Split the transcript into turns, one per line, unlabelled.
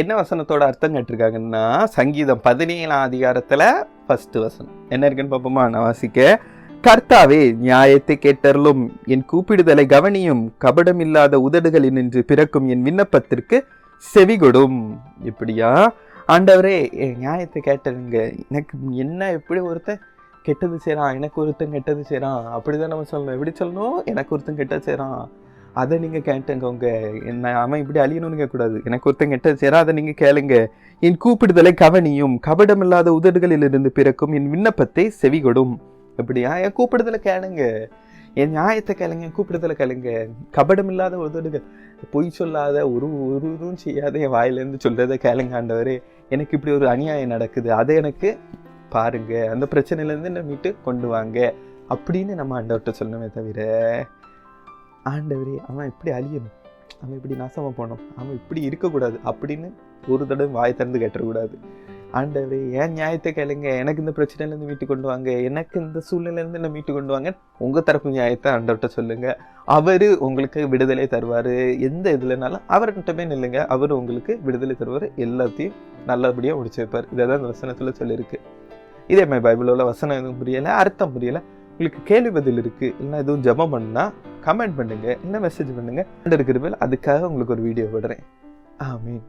என்ன வசனத்தோட அர்த்தம் கேட்டிருக்காங்கன்னா சங்கீதம் பதினேழாம் அதிகாரத்தில் ஃபஸ்ட்டு வசனம். என்ன இருக்குன்னு பார்ப்போமா? நான் வாசிக்க. கர்த்தாவே நியாயத்தை கேட்டருளும். என் கூப்பிடுதலை கவனியும். கபடமில்லாத உதடுகளில் நின்று பிறக்கும் என் விண்ணப்பத்திற்கு செவிகொடும். இப்படியா ஆண்டவரே என் நியாயத்தை கேட்டருங்க எனக்கு என்ன எப்படி ஒருத்தன் கெட்டது செய்கிறான் எனக்கு ஒருத்தன் கெட்டது செய்கிறான் அப்படிதான் நம்ம சொல்லணும். எப்படி சொல்லணும்? எனக்கு ஒருத்தன் கெட்டது செய்கிறான் அதை நீங்கள் கேட்டுங்க உங்கள் என்ன அவன் இப்படி அழியணும்னு கேட்கக்கூடாது. எனக்கு ஒருத்தன் கிட்ட செய்கிறான் அதை நீங்கள் கேளுங்க. என் கூப்பிடுதலை கவனியும். கபடமில்லாத உதடுகளிலிருந்து பிறக்கும் என் விண்ணப்பத்தை செவிகொடும். அப்படியா? என் கூப்பிடுதலை கேளுங்க. என் நியாயத்தை கேளுங்க என் கூப்பிடுதலை கேளுங்க. கபடமில்லாத உதடுகள். பொய் சொல்லாத ஒரு ஒரு இதுவும் செய்யாத என் வாயிலேருந்து சொல்கிறத கேளுங்க ஆண்டவர். எனக்கு இப்படி ஒரு அநியாயம் நடக்குது. அதை எனக்கு பாருங்க. அந்த பிரச்சனையிலேருந்து என்னை மீட்டு கொண்டு வாங்க. அப்படின்னு நம்ம ஆண்டவர்கிட்ட சொல்லணுமே தவிர ஆண்டவரே அவன் இப்படி அழியணும். அவன் இப்படி நாசமாக போனோம் அவன் இப்படி இருக்கக்கூடாது அப்படின்னு ஒரு தடவை வாய் திறந்து கட்டக்கூடாது ஆண்டவரே ஏன் நியாயத்தை கேளுங்க? எனக்கு இந்த பிரச்சனையிலேருந்து மீட்டு கொண்டு வாங்க. எனக்கு இந்த சூழ்நிலையிலேருந்து என்ன மீட்டு கொண்டு வாங்க. உங்கள் தரப்பு நியாயத்தை ஆண்டவர்கிட்ட சொல்லுங்க. அவர் உங்களுக்கு விடுதலை தருவார். எந்த இதுலனாலும் அவர்கிட்ட போய் நில்லுங்க. அவர் உங்களுக்கு விடுதலை தருவார். எல்லாத்தையும் நல்லபடியாக முடிச்சு வைப்பார் இதை தான் இந்த வசனத்தில் சொல்லியிருக்கு. இதே மாதிரி பைபிளோட வசனம் எதுவும் புரியலை அர்த்தம் புரியலை. உங்களுக்கு கேள்வி பதில் இருக்குது இல்லைன்னா எதுவும் ஜபம் பண்ணால் கமெண்ட் பண்ணுங்க என்ன மெசேஜ் பண்ணுங்க. இருக்கிற அதுக்காக உங்களுக்கு ஒரு வீடியோ விடுறேன் ஆமீன்.